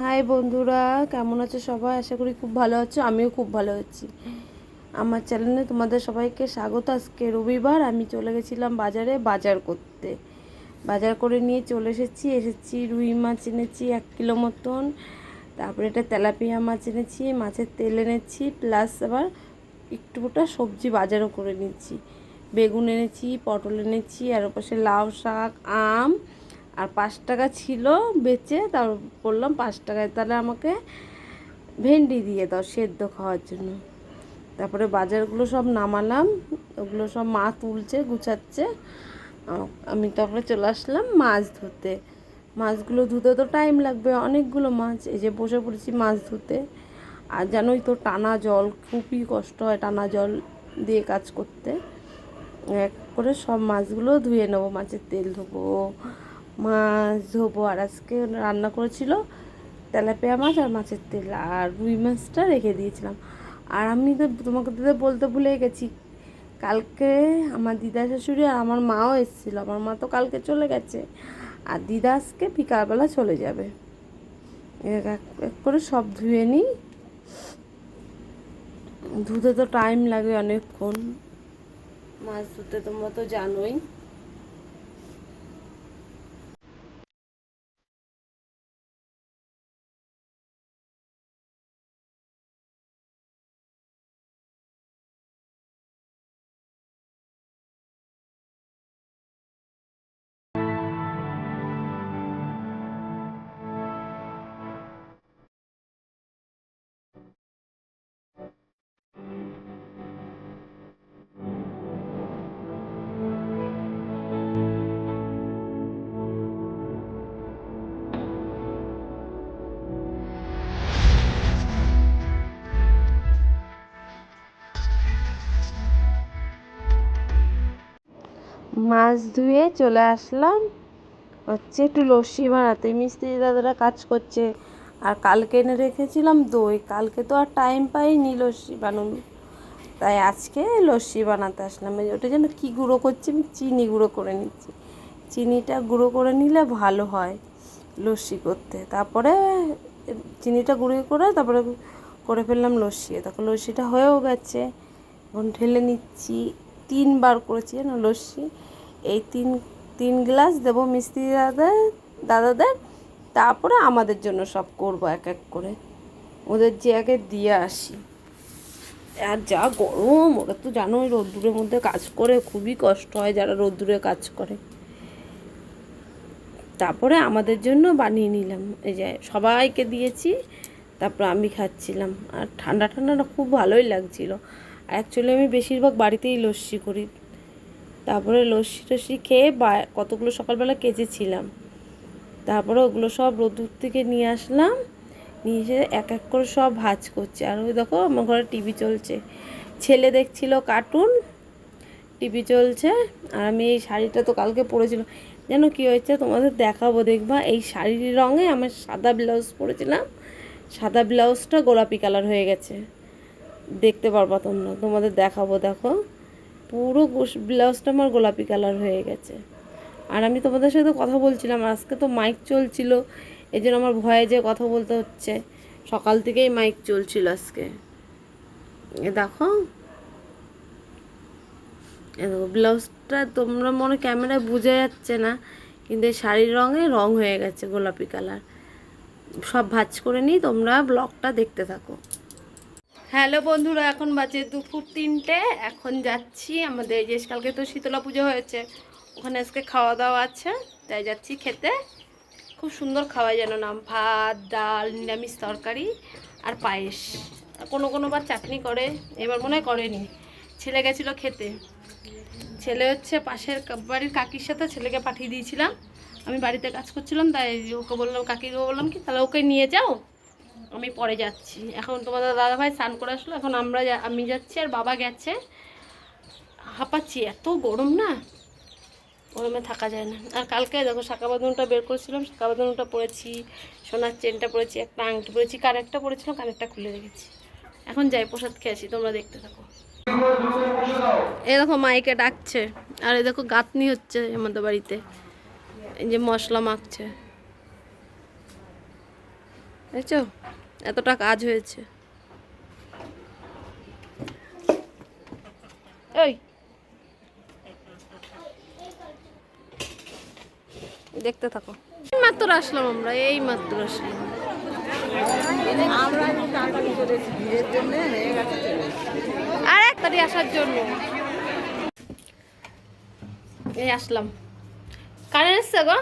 High বন্ধুরা, কেমন আছো সবাই? আশা করি খুব ভালো আছো, আমিও খুব ভালো আছি। আমার চ্যানেলে তোমাদের সবাইকে স্বাগত। আজকে রবিবার, আমি চলে গেছিলাম বাজারে বাজার করতে। বাজার করে নিয়ে চলে এসেছি এসেছি রুই মাছ এনেছি এক কিলো মতন, তারপরে এটা তেলাপিয়া মাছ এনেছি, মাছের তেল এনেছি, প্লাস আবার একটু ওটা সবজি বাজারও করে নিচ্ছি বেগুন এনেছি, পটল এনেছি, আর ওপাশে লাউ শাক, আম আর পাঁচ টাকা ছিল বেচে, তার বললাম পাঁচ টাকায় তাহলে আমাকে ভেন্ডি দিয়ে দাও সেদ্ধ খাওয়ার জন্য। তারপরে বাজারগুলো সব নামালাম, ওগুলো সব মা তুলছে, গুছাচ্ছে। আমি তারপরে চলে আসলাম মাছ ধুতে মাছগুলো ধুতে তো টাইম লাগবে, অনেকগুলো মাছ, এই যে বসে পড়েছি মাছ ধুতে। আর জানোই তো, টানা জল, খুবই কষ্ট হয় টানা জল দিয়ে কাজ করতে। এক করে সব মাছগুলো ধুয়ে নেব, মাছের তেল ধোবো মাছ ধোবো আর আজকে রান্না করেছিল তেলাপিয়া মাছ আর মাছের তেল আর রুই মাছটা রেখে দিয়েছিলাম। আর আমি তো তোমাকে তো বলতে ভুলে গেছি, কালকে আমার দিদা শাশুড়ি আর আমার মাও এসেছিল, আমার মা তো কালকে চলে গেছে আর দিদা আজকে বিকালবেলা চলে যাবে। এক এক- করে সব ধুয়ে নিই। ধুতে তো টাইম লাগে অনেকক্ষণ। মাছ ধুতে তোমরা তো জানোই। মাছ ধুয়ে চলে আসলাম। হচ্ছে একটু লস্যি বানাতে। মিস্ত্রি দাদারা কাজ করছে। আর কালকে এনে রেখেছিলাম দই। কালকে তো আর টাইম পাইনি লস্যি বানানো। তাই আজকে লস্যি বানাতে আসলাম। ওটা যেন কী গুঁড়ো করছি আমি চিনি গুঁড়ো করে নিচ্ছি। চিনিটা গুঁড়ো করে নিলে ভালো হয় লস্যি করতে। তারপরে চিনিটা গুঁড়ো করে তারপরে করে ফেললাম লস্যি। তখন লস্যিটা হয়েও গেছে। এখন ঢেলে নিচ্ছি। তিনবার করেছি জানো লস্যি। এই তিন তিন গ্লাস দেবো মিস্ত্রি দাদাদের দাদাদের, তারপরে আমাদের জন্য সব করব এক এক করে। ওদের যে আগে দিয়ে আসি। আর যা গরম, ওরা তো জানোই রোদ্দুরের মধ্যে কাজ করে, খুবই কষ্ট হয় যারা রোদ্দুরে কাজ করে। তারপরে আমাদের জন্য বানিয়ে নিলাম। এই যে সবাইকে দিয়েছি, তারপর আমি খাচ্ছিলাম। আর ঠান্ডা ঠান্ডাটা খুব ভালোই লাগছিল। অ্যাকচুয়ালি আমি বেশিরভাগ বাড়িতেই লস্যি করি। তারপরে লস্যি টস্যি খেয়ে বা কতগুলো সকালবেলা কেচেছিলাম। তারপরে ওগুলো সব রোদ্দুর থেকে নিয়ে আসলাম, নিয়ে এসে এক এক করে সব ভাজ করছে। আর ওই দেখো আমার ঘরে টিভি চলছে। ছেলে দেখছিল কার্টুন, টিভি চলছে, আর আমি এই শাড়িটা তো কালকে পরেছিলাম যেন কী হয়েছে তোমাদের দেখাবো, দেখবা এই শাড়ির রঙে আমার সাদা ব্লাউজ পরেছিলাম। সাদা ব্লাউজটা গোলাপি কালার হয়ে গেছে। দেখতে পারবা তোমরা, তোমাদের দেখাবো, দেখো। পুরো ব্লাউজটা আমার গোলাপি কালার হয়ে গেছে। আর আমি তোমাদের সাথে কথা বলছিলাম, আজকে তো মাইক চলছিল এই জন্য আমার ভয়ে যে কথা বলতে হচ্ছে। সকাল থেকেই মাইক চলছিল আজকে। এ দেখো। দেখো, ব্লাউজটা তোমরা মনে ক্যামেরায় বোঝা যাচ্ছে না, কিন্তু এই শাড়ির রঙে রং হয়ে গেছে গোলাপি কালার। সব ভাজ করে নিই তোমরা ব্লগটা দেখতে থাকো। হ্যালো বন্ধুরা, এখন বাজে দুপুর তিনটে। এখন যাচ্ছি আমাদের যে কালকে তো শীতলা পুজো হয়েছে, ওখানে আজকে খাওয়া দাওয়া আছে, তাই যাচ্ছি খেতে। খুব সুন্দর খাওয়া যেন নাম, ভাত, ডাল, নিরামিষ তরকারি আর পায়েস। কোনো কোনো বার চাটনি করে, এবার মনে হয় করেনি। ছেলে গেছিল খেতে। ছেলে হচ্ছে পাশের বাড়ির কাকির সাথে ছেলেকে পাঠিয়ে দিয়েছিলাম। আমি বাড়িতে কাজ করছিলাম, তাই ওকে বললাম, কাকিকে বললাম কি, তাহলে ওকে নিয়ে যাও। আমি পরে যাচ্ছি। এখন তোমাদের দাদাভাই স্নান করে আসলো, এখন আমরা আমি যাচ্ছি আর বাবা গেছে। হাঁপাচ্ছি, এত গরম না? গরমে থাকা যায় না। আর কালকে দেখো শাঁকা বাঁধনটা বের করেছিলাম শাঁকা বাঁধনটা পরেছি সোনার চেনটা পরেছি একটা আংটি পরেছি কানেরটা পরেছিলাম কানেরটা খুলে রেখেছি। এখন যাই, প্রসাদ খেয়ে আসি, তোমরা দেখতে থাকো। এ দেখো, মাইকে ডাকছে। আর এ দেখো, গাঁথনি হচ্ছে আমাদের বাড়িতে। এই যে মশলা মাখছে। দেখছ? এতটা কাজ হয়েছে। এই। দেখতে থাকো। মাত্র আসলাম আমরা এই মাত্র আসলাম। আর এক তারিখ আসার জন্য। এই আসলাম। কারেন্ট এসছে গো?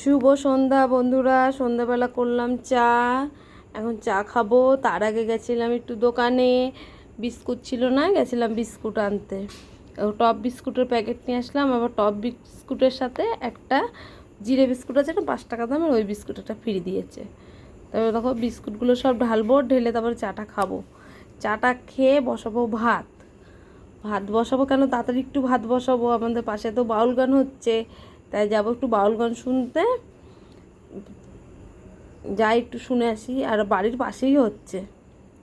শুভ সন্ধ্যা বন্ধুরা, সন্ধ্যাবেলা করলাম চা। এখন চা খাব। তার আগে গেছিলাম একটু দোকানে। বিস্কুট ছিল না, গেছিলাম বিস্কুট আনতে। টপ বিস্কুটের প্যাকেট নিয়ে আসলাম। আবার টপ বিস্কুটের সাথে একটা জিরে বিস্কুট আছে না, পাঁচ টাকা দামের, ওই বিস্কুট একটা ফ্রি দিয়েছে। তারপরে দেখো বিস্কুটগুলো সব ঢালবো, ঢেলে তারপরে চাটা খাব। চাটা খেয়ে বসাবো ভাত। ভাত বসাবো কেন? তাড়াতাড়ি একটু ভাত বসাবো। আমাদের পাশে তো বাউল গান হচ্ছে। তাই যাব একটু বাউল গান শুনতে। যাই একটু শুনে আসি। আর বাড়ির পাশেই হচ্ছে।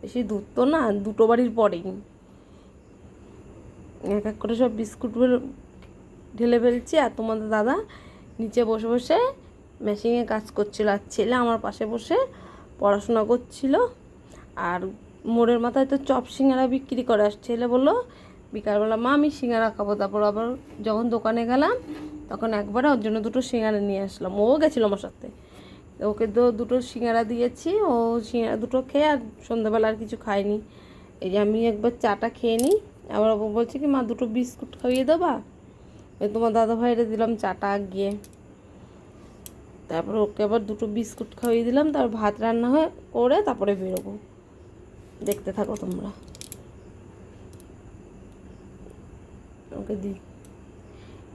বেশি দূর তো না, দুটো বাড়ির পরেই। এক এক করে সব বিস্কুটগুলো ঢেলে ফেলছি। আর তোমাদের দাদা নিচে বসে বসে মেশিনে কাজ করছিল। আর ছেলে আমার পাশে বসে পড়াশোনা করছিল। আর মোড়ের মাথায় তো চপ সিঙ্গারা বিক্রি করে। আর ছেলে বলল, বিকালবেলা মা আমি সিঙ্গারা খাব। তারপর আবার যখন দোকানে গেলাম তখন একবারে ওর জন্য দুটো সিঙ্গারা নিয়ে আসলাম। ও গেছিল আমার সাথে। ওকে তো দুটো সিঙ্গারা দিয়েছি, ও সিঙ্গারা দুটো খেয়ে আর সন্ধ্যাবেলা আর কিছু খায়নি। এই যে আমি একবার চাটা খেয়ে নিই, আবার ও বলছে কি, মা, দুটো বিস্কুট খাইয়ে দেবা? তোমার দাদা ভাইরে দিলাম চাটা গিয়ে। তারপর ওকে আবার দুটো বিস্কুট খাইয়ে দিলাম, তারপর ভাত রান্না হয়ে, করে তারপরে বেরোবো। দেখতে থাকো তোমরা। ওকে দিই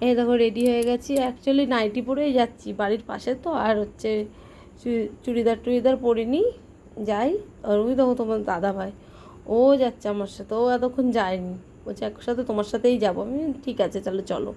এই দেখো রেডি হয়ে গেছি। অ্যাকচুয়ালি নাইটি পরেই যাচ্ছি। বাড়ির পাশে তো, আর হচ্ছে চুড়িদার টুড়িদার পরিনি। যাই। আর ওই দেখো তোমার দাদা ভাই। ও যাচ্ছে আমার সাথে। ও এতক্ষণ যায়নি। বলছে একসাথে তোমার সাথেই যাব। আমি ঠিক আছে, তাহলে চলো।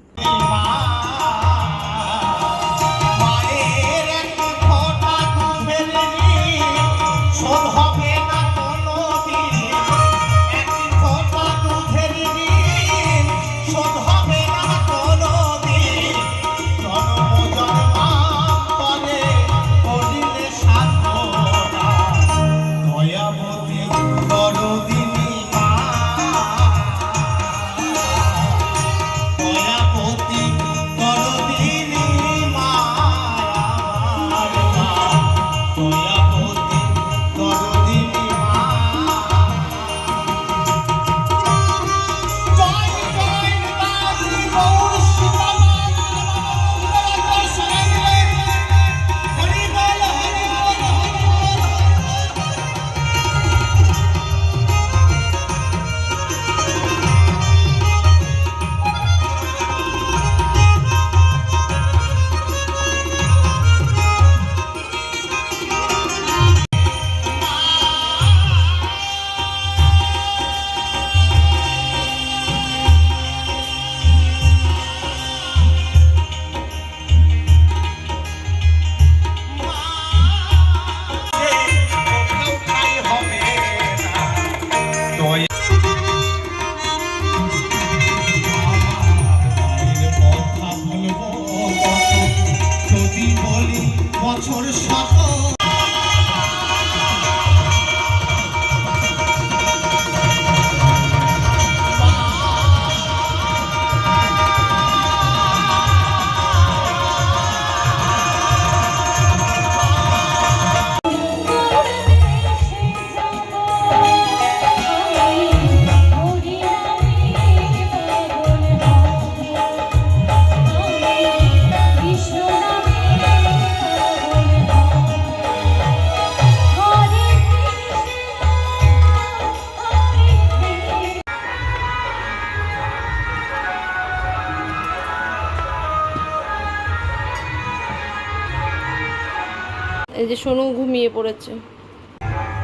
এই যে সোনু ঘুমিয়ে পড়েছে।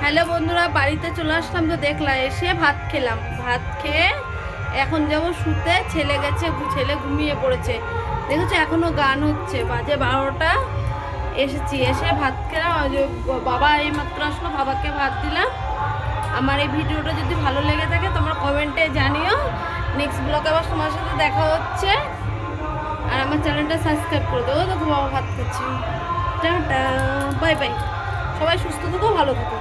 হ্যালো বন্ধুরা, বাড়িতে চলে আসলাম তো দেখলাম এসে ভাত খেলাম। ভাত খেয়ে এখন যাব শুতে, ছেলে গেছে ছেলে ঘুমিয়ে পড়েছে। দেখেছ, এখনও গান হচ্ছে। বাজে বারোটা, এসেছি। এসে ভাত খেলাম। বাবা এই মাত্র আসলো, বাবাকে ভাত দিলাম। আমার এই ভিডিওটা যদি ভালো লেগে থাকে, তোমরা কমেন্টে জানিও। নেক্সট ব্লগে আবার তোমার সাথে দেখা হচ্ছে। আর আমার চ্যানেলটা সাবস্ক্রাইব করে দেবো দেখো বাবা ভাত খাচ্ছি। টাটা বাই বাই সবাই সুস্থ থেকো ভালো থেকো